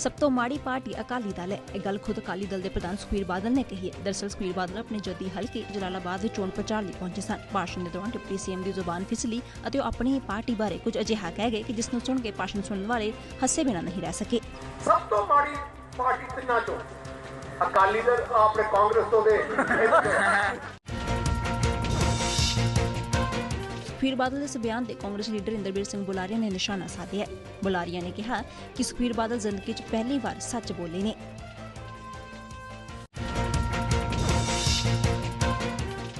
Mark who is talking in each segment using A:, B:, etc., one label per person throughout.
A: ਸਭ ਤੋਂ ਮਾੜੀ ਪਾਰਟੀ ਅਕਾਲੀ ਦਲ ਹੈ। ਇਹ ਗੱਲ ਖੁਦ ਅਕਾਲੀ ਦਲ ਦੇ ਪ੍ਰਧਾਨ ਸੁਖਬੀਰ ਬਾਦਲ ਨੇ ਕਹੀ ਹੈ। ਦਰਅਸਲ ਸੁਖਬੀਰ ਬਾਦਲ ਆਪਣੇ ਜੱਦੀ ਹਲਕੇ ਜਲਾਲਾਬਾਦ ਵਿੱਚ ਚੋਣ ਪ੍ਰਚਾਰ ਲਈ ਪਹੁੰਚੇ ਸਨ। ਭਾਸ਼ਣ ਦੇ ਦੌਰਾਨ ਡਿਪਟੀ ਸੀਐਮ ਦੀ ਜ਼ੁਬਾਨ ਫਿਸਲੀ ਅਤੇ ਉਹ ਆਪਣੀ ਪਾਰਟੀ ਬਾਰੇ ਕੁਝ ਅਜਿਹਾ ਕਹਿ ਗਏ ਕਿ ਜਿਸ ਨੂੰ ਸੁਣ ਕੇ ਭਾਸ਼ਣ ਸੁਣਨ ਵਾਲੇ ਹੱਸੇ ਬਿਨਾਂ ਨਹੀਂ ਰਹਿ ਸਕੇ।
B: ਸਭ ਤੋਂ ਮਾੜੀ ਪਾਰਟੀ ਤਿੰਨਾਂ ਚੋਂ? ਅਕਾਲੀ ਦਲ ਆਪਣੇ ਕਾਂਗਰਸ ਤੋਂ ਦੇ।
A: ਸੁਖਬੀਰ ਬਾਦਲ ਇਸ ਬਿਆਨ ਤੇ ਕਾਂਗਰਸ ਲੀਡਰ ਇੰਦਰਬੀਰ ਸਿੰਘ ਬੁਲਾਰੀਆ ਨੇ ਨਿਸ਼ਾਨਾ ਸਾਧਿਆ। ਬੁਲਾਰੀਆ ਨੇ ਕਿਹਾ ਕਿ ਸੁਖਬੀਰ ਬਾਦਲ ਜ਼ਿੰਦਗੀ 'ਚ ਪਹਿਲੀ ਵਾਰ ਸੱਚ ਬੋਲੇ ਨੇ।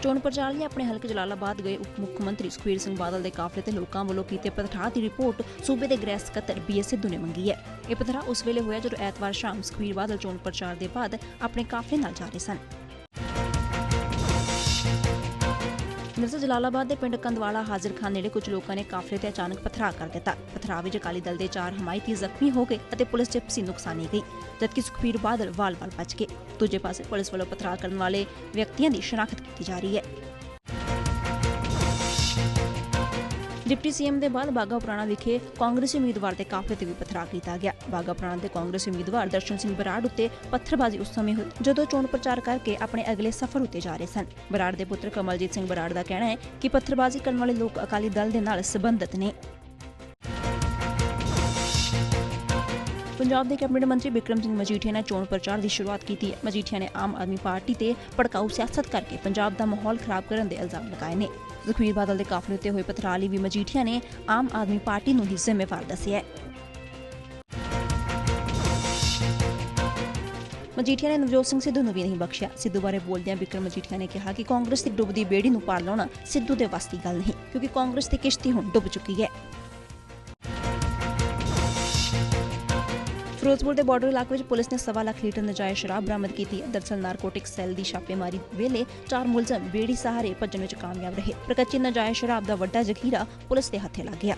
A: ਚੋਣ ਪ੍ਰਚਾਰ ਲਈ ਆਪਣੇ ਹਲਕੇ ਜਲਾਲਾਬਾਦ ਗਏ ਉਪ ਮੁੱਖ ਮੰਤਰੀ ਸੁਖਬੀਰ ਸਿੰਘ ਬਾਦਲ ਦੇ ਕਾਫਲੇ ਤੇ ਲੋਕਾਂ ਵੱਲੋਂ ਕੀਤੇ ਪਥਰਾਹ ਦੀ ਰਿਪੋਰਟ ਸੂਬੇ ਦੇ ਗ੍ਰਹਿ ਸਕੱਤਰ ਬੀਐਸ ਸਿੱਧੂ ਨੇ ਮੰਗੀ ਹੈ। ਇਹ ਪਥਰਾਅ ਉਸ ਵੇਲੇ ਹੋਇਆ ਜਦੋਂ ਐਤਵਾਰ ਸ਼ਾਮ ਸੁਖਬੀਰ ਬਾਦਲ ਚੋਣ ਪ੍ਰਚਾਰ ਦੇ ਬਾਅਦ ਆਪਣੇ ਕਾਫਲੇ ਨਾਲ ਜਾ ਰਹੇ ਸਨ। ਦਰਅਸਲ ਜਲਾਲਾਬਾਦ ਦੇ ਪਿੰਡ ਕੰਦਵਾਲਾ ਹਾਜ਼ਰ ਖਾਨ ਨੇੜੇ ਕੁਝ ਲੋਕਾਂ ਨੇ ਕਾਫਲੇ ਤੇ ਅਚਾਨਕ ਪਥਰਾਅ ਕਰ ਦਿੱਤਾ। ਪਥਰਾ ਵਿੱਚ ਅਕਾਲੀ ਦਲ ਦੇ ਚਾਰ ਹਮਾਇਤੀ ਜ਼ਖਮੀ ਹੋ ਗਏ ਅਤੇ ਪੁਲਿਸ ਚ ਨੁਕਸਾਨੀ ਗਈ, ਜਦਕਿ ਸੁਖਬੀਰ ਬਾਦਲ ਵਾਲ-ਵਾਲ ਬਚ ਗਏ। ਦੂਜੇ ਪਾਸੇ ਪੁਲਿਸ ਵੱਲੋਂ ਪਥਰਾਅ ਕਰਨ ਵਾਲੇ ਵਿਅਕਤੀਆਂ ਦੀ ਸ਼ਨਾਖਤ ਕੀਤੀ ਜਾ ਰਹੀ ਹੈ। ਡਿਪਟੀ ਸੀਐਮ ਦੇ ਬਾਅਦ ਬਾਗਾ ਪੁਰਾਣਾ ਵਿਖੇ ਕਾਂਗਰਸੀ ਉਮੀਦਵਾਰ ਦੇ ਕਾਫਲੇ ਤੇ ਵੀ ਪਥਰਾਅ ਕੀਤਾ ਗਿਆ। ਬਾਗਾ ਪੁਰਾਣਾ ਦੇ ਕਾਂਗਰਸੀ ਉਮੀਦਵਾਰ ਦਰਸ਼ਨ ਸਿੰਘ ਬਰਾੜ ਉੱਤੇ ਪੱਥਰਬਾਜ਼ੀ ਉਸ ਸਮੇਂ ਹੋਈ, ਜਦੋਂ ਚੋਣ ਪ੍ਰਚਾਰ ਕਰਕੇ ਆਪਣੇ ਅਗਲੇ ਸਫ਼ਰ ਉੱਤੇ ਜਾ ਰਹੇ ਸਨ। ਬਰਾੜ ਦੇ ਪੁੱਤਰ ਕਮਲਜੀਤ ਸਿੰਘ ਬਰਾੜ ਦਾ ਕਹਿਣਾ ਹੈ ਕਿ ਪੱਥਰਬਾਜ਼ੀ ਕਰਨ ਵਾਲੇ ਲੋਕ ਅਕਾਲੀ ਦਲ ਦੇ ਨਾਲ ਸੰਬੰਧਿਤ ਨੇ। ਪੰਜਾਬ ਦੇ ਕੈਬਨਿਟ ਮੰਤਰੀ ਬਿਕਰਮ ਸਿੰਘ ਮਜੀਠੀਆ ਨੇ ਚੋਣ ਪ੍ਰਚਾਰ ਦੀ ਸ਼ੁਰੂਆਤ ਕੀਤੀ ਹੈ। ਮਜੀਠੀਆ ਨੇ ਆਮ ਆਦਮੀ ਪਾਰਟੀ ਤੇ ਭੜਕਾਊ ਸਿਆਸਤ ਕਰਕੇ ਪੰਜਾਬ ਦਾ ਮਾਹੌਲ ਖਰਾਬ ਕਰਨ ਦੇ ਇਲਜ਼ਾਮ ਲਗਾਏ ਨੇ। ਸੁਖਬੀਰ ਬਾਦਲ ਦੇ ਕਾਫਲੇ ਉੱਤੇ ਹੋਏ ਪਥਰਾਅ ਲਈ ਵੀ ਮਜੀਠੀਆ ਨੇ ਆਮ ਆਦਮੀ ਪਾਰਟੀ ਨੂੰ ਹੀ ਜ਼ਿੰਮੇਵਾਰ ਦੱਸਿਆ ਹੈ। ਮਜੀਠੀਆ ਨੇ ਨਵਜੋਤ ਸਿੰਘ ਸਿੱਧੂ ਨੂੰ ਵੀ ਨਹੀਂ ਬਖਸ਼ਿਆ। ਸਿੱਧੂ ਬਾਰੇ ਬੋਲਦਿਆਂ ਬਿਕਰਮ ਮਜੀਠੀਆ ਨੇ ਕਿਹਾ ਕਿ ਕਾਂਗਰਸ ਦੀ ਡੁੱਬਦੀ ਬੇੜੀ ਨੂੰ ਪਾਰ ਲਾਉਣਾ ਸਿੱਧੂ ਦੇ ਵੱਸ ਗੱਲ ਨਹੀਂ, ਕਿਉਂਕਿ ਕਾਂਗਰਸ ਦੀ ਕਿਸ਼ਤੀ ਹੁਣ ਡੁੱਬ ਚੁੱਕੀ ਹੈ। ਫਿਰੋਜ਼ਪੁਰ ਦੇ ਬਾਰਡਰ ਇਲਾਕੇ ਵਿੱਚ ਪੁਲਿਸ ਨੇ ਸਵਾ ਲੱਖ ਲੀਟਰ ਨਜਾਇਜ਼ ਸ਼ਰਾਬ ਬਰਾਮਦ ਕੀਤੀ ਹੈ। ਨਾਰਕੋਟਿਕ ਸੈੱਲ ਦੀ ਛਾਪੇਮਾਰੀ ਵੇਲੇ ਚਾਰ ਮੁਲਜ਼ਮ ਬੇੜੀ ਸਹਾਰੇ ਭੱਜਣ ਵਿੱਚ ਕਾਮਯਾਬ ਰਹੇ। ਪ੍ਰਕਚੀ ਕੱਚੀ ਨਜਾਇਜ਼ ਸ਼ਰਾਬ ਦਾ ਵੱਡਾ ਜ਼ਖੀਰਾ ਪੁਲਿਸ ਦੇ ਹੱਥੇ ਲੱਗ ਗਿਆ।